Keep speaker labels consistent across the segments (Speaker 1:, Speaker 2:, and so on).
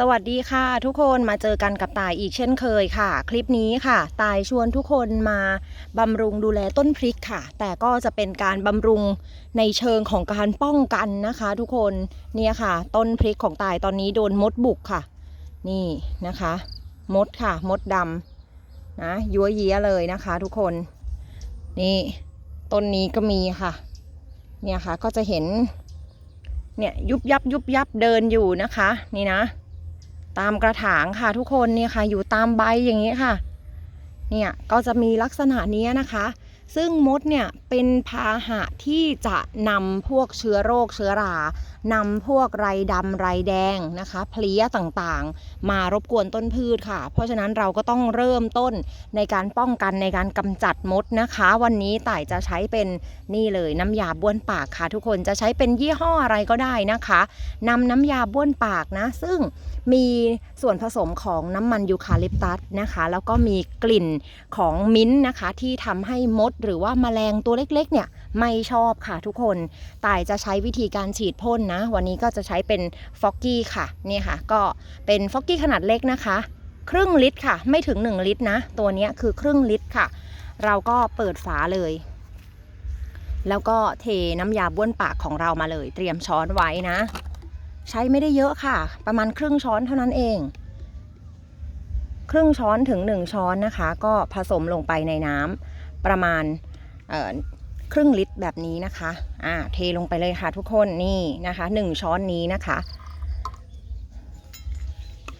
Speaker 1: สวัสดีค่ะ ทุกคนมาเจอกันกับตายอีกเช่นเคยค่ะ คลิปนี้ค่ะ ตายชวนทุกคนมาบำรุงดูแลต้นพริกค่ะ แต่ก็จะเป็นการบำรุงในเชิงของการป้องกันนะคะ ทุกคนเนี่ยค่ะ ต้นพริกของตายตอนนี้โดนมดบุกค่ะ นี่นะคะ มดค่ะ มดดำนะยัวเยียเลยนะคะ ทุกคน นี่ต้นนี้ก็มีค่ะ เนี่ยค่ะก็จะเห็น เนี่ยยุบยับยุบยับเดินอยู่นะคะ นี่นะ ตามกระถางค่ะทุกคนเนี่ยค่ะ อยู่ตามใบอย่างนี้ค่ะ เนี่ยก็จะมีลักษณะนี้นะคะ ซึ่งมดเนี่ยเป็นพาหะที่จะนำพวกเชื้อโรคเชื้อรา นำพวกไรดำไรแดงนะคะเพลี้ยต่างๆ มารบกวนต้นพืชค่ะ เพราะฉะนั้นเราก็ต้องเริ่มต้นในการป้องกันในการกำจัดมดนะคะ วันนี้ต่ายจะใช้เป็นนี่เลยน้ำยาบ้วนปากค่ะ ทุกคนจะใช้เป็นยี่ห้ออะไรก็ได้นะคะนำน้ำยาบ้วนปากนะ ซึ่งมีส่วนผสมของน้ำมันยูคาลิปตัสนะคะ แล้วก็มีกลิ่นของมิ้นท์นะคะ ที่ทำให้มดหรือว่าแมลงตัวเล็กๆเนี่ยไม่ชอบค่ะทุกคนตายจะใช้วิธีการฉีดพ่นนะ วันนี้ก็จะใช้เป็นฟอกกี้ค่ะนี่ค่ะ ก็เป็นฟอกกี้ขนาดเล็กนะคะ ครึ่งลิตรค่ะ ไม่ถึง 1 ลิตรนะ ตัวนี้คือครึ่งลิตรค่ะ เราก็เปิดฝาเลย แล้วก็เทน้ำยาบ้วนปากของเรามาเลย เตรียมช้อนไว้นะ ใช้ไม่ได้เยอะค่ะ ประมาณครึ่งช้อนเท่านั้นเอง ครึ่งช้อนถึง 1 ช้อนนะคะ ก็ผสมลงไปในน้ำประมาณ ครึ่งลิตรแบบนี้นะคะอ่าเทลงไปเลยค่ะทุกคนนี่นะคะ1ช้อนนี้นะคะ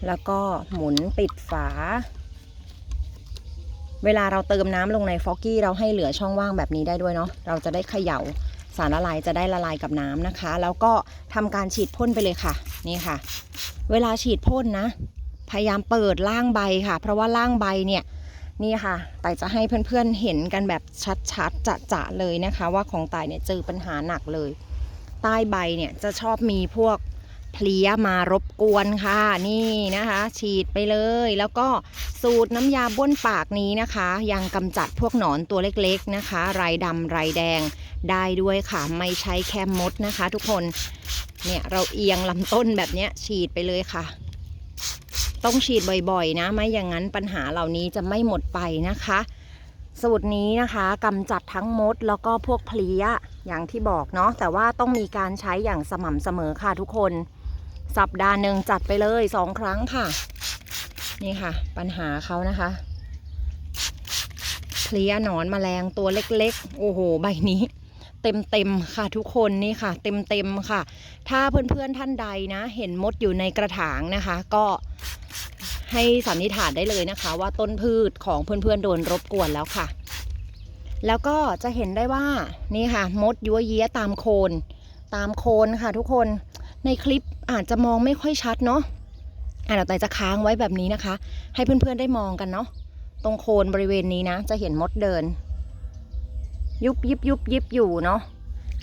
Speaker 1: แล้วก็หมุนปิดฝา เวลาเราเติมน้ำลงในฟอกกี้เราให้เหลือช่องว่างแบบนี้ได้ด้วยเนาะเราจะได้เขย่าสารละลายจะได้ละลายกับน้ำนะคะ แล้วก็ทำการฉีดพ่นไปเลยค่ะ นี่ค่ะ เวลาฉีดพ่นนะ พยายามเปิดล่างใบค่ะ เพราะว่าล่างใบเนี่ย นี่ค่ะแต่จะให้เพื่อนๆเห็นกันแบบชัดๆจะๆเลยนะคะ ว่าของตายเนี่ยเจอปัญหาหนักเลย ใต้ใบเนี่ยจะชอบมีพวกเพลี้ยมารบกวนค่ะนี่นะคะ ฉีดไปเลย แล้วก็สูตรน้ำยาบ้วนปากนี้นะคะ ยังกำจัดพวกหนอนตัวเล็กๆนะคะไรดำไรแดงได้ด้วยค่ะ ไม่ใช้แค่มดนะคะ ทุกคนเนี่ยเราเอียงลำต้นแบบนี้ฉีดไปเลยค่ะ ต้องฉีดบ่อยๆ นะ ไม่อย่างนั้นปัญหาเหล่านี้จะไม่หมดไปนะคะ สูตรนี้นะคะกำจัดทั้งมดแล้วก็พวกเพลี้ยอย่างที่บอกเนาะแต่ว่าต้องมีการใช้อย่างสม่ำเสมอค่ะทุกคน สัปดาห์หนึ่งจัดไปเลยสองครั้งค่ะ นี่ค่ะ ปัญหาเขานะคะเพลี้ยหนอนแมลงตัวเล็กๆ โอ้โห ใบนี้ เต็มๆค่ะทุกคนนี่ค่ะ เต็มๆค่ะ ถ้าเพื่อนๆท่านใดนะ เห็นมดอยู่ในกระถางนะคะ ก็ให้สันนิษฐานได้เลยนะคะ ว่าต้นพืชของเพื่อนๆโดนรบกวนแล้วค่ะ แล้วก็จะเห็นได้ว่านี่ค่ะ มดยัวเยี้ยตามโคนตามโคนค่ะ ทุกคนในคลิปอาจจะมองไม่ค่อยชัดเนาะอะเดี๋ยวแต่จะค้างไว้แบบนี้นะคะ ให้เพื่อนๆได้มองกันเนาะตรงโคนบริเวณนี้นะ จะเห็นมดเดิน ยุบยิบยุบยิบอยู่เนาะ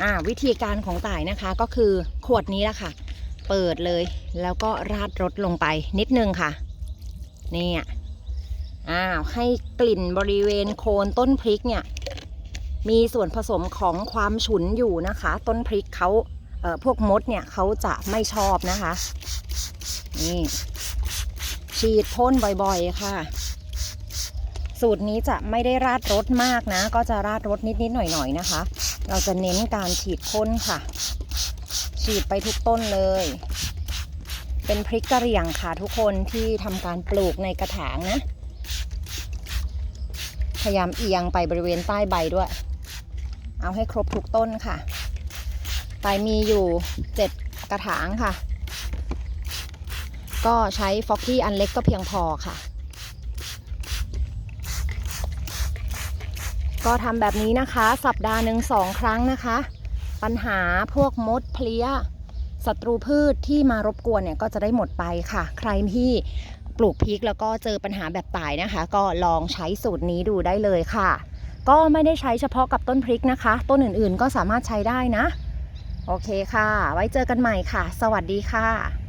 Speaker 1: อ่าวิธีการของต่ายนะคะก็คือขวดนี้ละค่ะ เปิดเลยแล้วก็ราดรสลงไปนิดนึงค่ะเนี่ยอ้าวให้กลิ่นบริเวณโคนต้นพริกเนี่ย มีส่วนผสมของความฉุนอยู่นะคะ ต้นพริกเขาเอ่อพวกมดเนี่ยเขาจะไม่ชอบนะคะ นี่ฉีดพ่นบ่อยๆค่ะ สูตรนี้จะไม่ได้ราดรสมากนะ ก็จะราดรสนิดๆหน่อยๆนะคะ เราจะเน้นการฉีดพ่นค่ะ ฉีดไปทุกต้นเลย เป็นพริกกะเหรี่ยงค่ะทุกคนที่ทำการปลูกในกระถางนะ พยายามเอียงไปบริเวณใต้ใบด้วย เอาให้ครบทุกต้นค่ะไปมีอยู่เจ็ดกระถางค่ะ ก็ใช้ฟอกกี้อันเล็กก็เพียงพอค่ะ ก็ทำแบบนี้นะคะ สัปดาห์หนึ่งสองครั้งนะคะ ปัญหาพวกมดเพลี้ยศัตรูพืชที่มารบกวนเนี่ยก็จะได้หมดไปค่ะ ใครที่ปลูกพริกแล้วก็เจอปัญหาแบบตายนะคะ ก็ลองใช้สูตรนี้ดูได้เลยค่ะ ก็ไม่ได้ใช้เฉพาะกับต้นพริกนะคะ ต้นอื่นๆก็สามารถใช้ได้นะ โอเคค่ะ ไว้เจอกันใหม่ค่ะ สวัสดีค่ะ